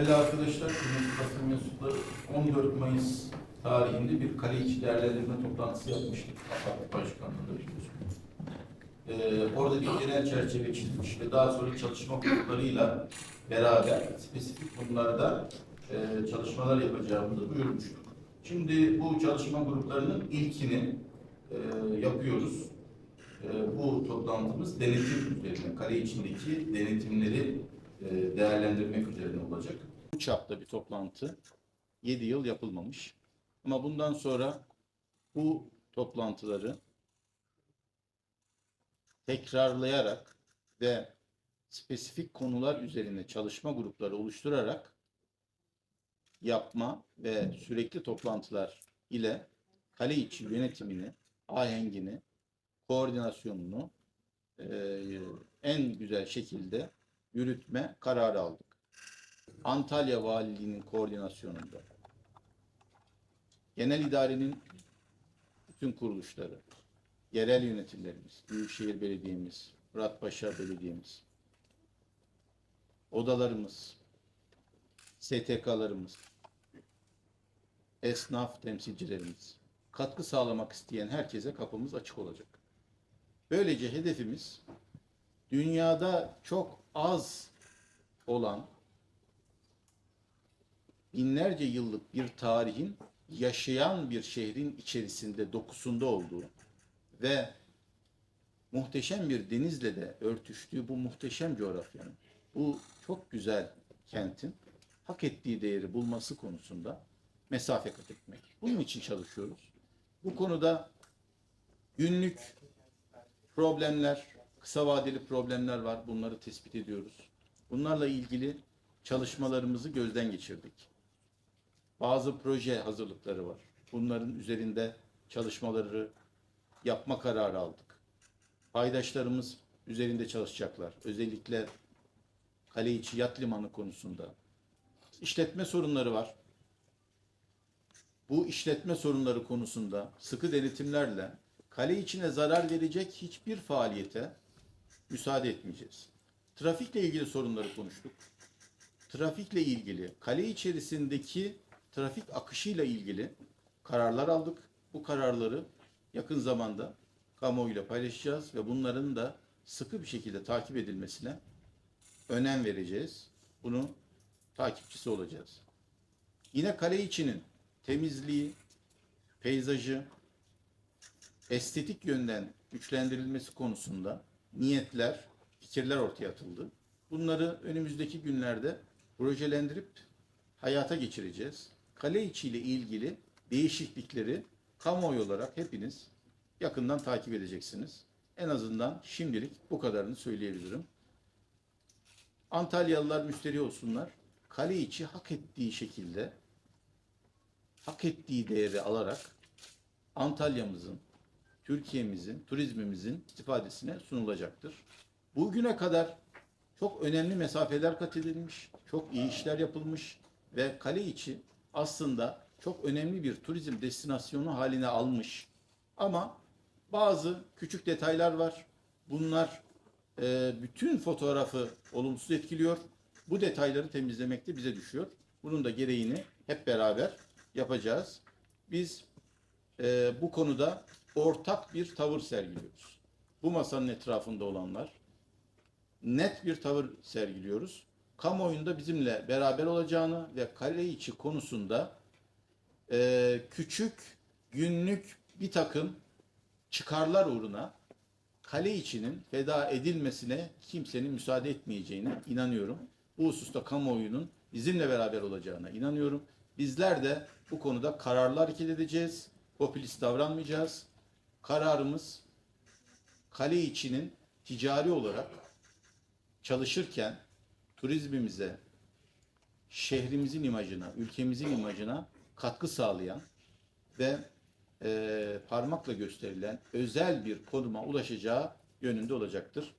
Değerli arkadaşlar, kıymetli basın mensupları 14 Mayıs tarihinde bir kale içi değerlendirme toplantısı yapmıştık. AFAD Başkanlığı'nda biliyorsunuz. Ee, orada bir genel çerçeve çizmiş ve daha sonra çalışma gruplarıyla beraber spesifik konularda e, çalışmalar yapacağımızı buyurmuştuk. Şimdi bu çalışma gruplarının ilkini e, yapıyoruz. E, bu toplantımız denetim üzerine, kale içindeki denetimleri e, değerlendirmek üzerine olacak. Çapta bir toplantı 7 yıl yapılmamış. Ama bundan sonra bu toplantıları tekrarlayarak ve spesifik konular üzerine çalışma grupları oluşturarak yapma ve sürekli toplantılar ile kale içi yönetimini, ahengini, koordinasyonunu eee, en güzel şekilde yürütme kararı aldık. Antalya Valiliği'nin koordinasyonunda genel idarenin bütün kuruluşları, yerel yönetimlerimiz, Büyükşehir Belediye'miz, Muratpaşa Belediye'miz, odalarımız, STK'larımız, esnaf temsilcilerimiz, katkı sağlamak isteyen herkese kapımız açık olacak. Böylece hedefimiz dünyada çok az olan binlerce yıllık bir tarihin yaşayan bir şehrin içerisinde dokusunda olduğu ve muhteşem bir denizle de örtüştüğü bu muhteşem coğrafyanın, bu çok güzel kentin hak ettiği değeri bulması konusunda mesafe kat etmek. Bunun için çalışıyoruz. Bu konuda günlük problemler, kısa vadeli problemler var. Bunları tespit ediyoruz. Bunlarla ilgili çalışmalarımızı gözden geçirdik. Bazı proje hazırlıkları var. Bunların üzerinde çalışmaları yapma kararı aldık. Paydaşlarımız üzerinde çalışacaklar. Özellikle kale içi yat limanı konusunda. İşletme sorunları var. Bu işletme sorunları konusunda sıkı denetimlerle kale içine zarar verecek hiçbir faaliyete müsaade etmeyeceğiz. Trafikle ilgili sorunları konuştuk. Trafikle ilgili, kale içerisindeki trafik akışıyla ilgili kararlar aldık. Bu kararları yakın zamanda kamuoyuyla paylaşacağız ve bunların da sıkı bir şekilde takip edilmesine önem vereceğiz. Bunu takipçisi olacağız. Yine kale içinin temizliği, peyzajı, estetik yönden güçlendirilmesi konusunda niyetler, fikirler ortaya atıldı. Bunları önümüzdeki günlerde projelendirip hayata geçireceğiz. Kale içiyle ilgili değişiklikleri kamuoyu olarak hepiniz yakından takip edeceksiniz. En azından şimdilik bu kadarını söyleyebilirim. Antalyalılar müşteri olsunlar. Kale içi hak ettiği şekilde hak ettiği değeri alarak Antalya'mızın, Türkiye'mizin, turizmimizin istifadesine sunulacaktır. Bugüne kadar çok önemli mesafeler kat edilmiş, çok iyi işler yapılmış ve kale içi aslında çok önemli bir turizm destinasyonu haline almış. Ama bazı küçük detaylar var. Bunlar e, bütün fotoğrafı olumsuz etkiliyor. Bu detayları temizlemek de bize düşüyor. Bunun da gereğini hep beraber yapacağız. Biz e, bu konuda ortak bir tavır sergiliyoruz. Bu masanın etrafında olanlar net bir tavır sergiliyoruz. Kamuoyunda bizimle beraber olacağını ve kale içi konusunda e, küçük günlük bir takım çıkarlar uğruna kale içinin feda edilmesine kimsenin müsaade etmeyeceğine inanıyorum. Bu hususta kamuoyunun bizimle beraber olacağına inanıyorum. Bizler de bu konuda kararlı hareket edeceğiz. Popülist davranmayacağız. Kararımız kale içinin ticari olarak çalışırken turizmimize, şehrimizin imajına, ülkemizin imajına katkı sağlayan ve e, parmakla gösterilen özel bir konuma ulaşacağı yönünde olacaktır.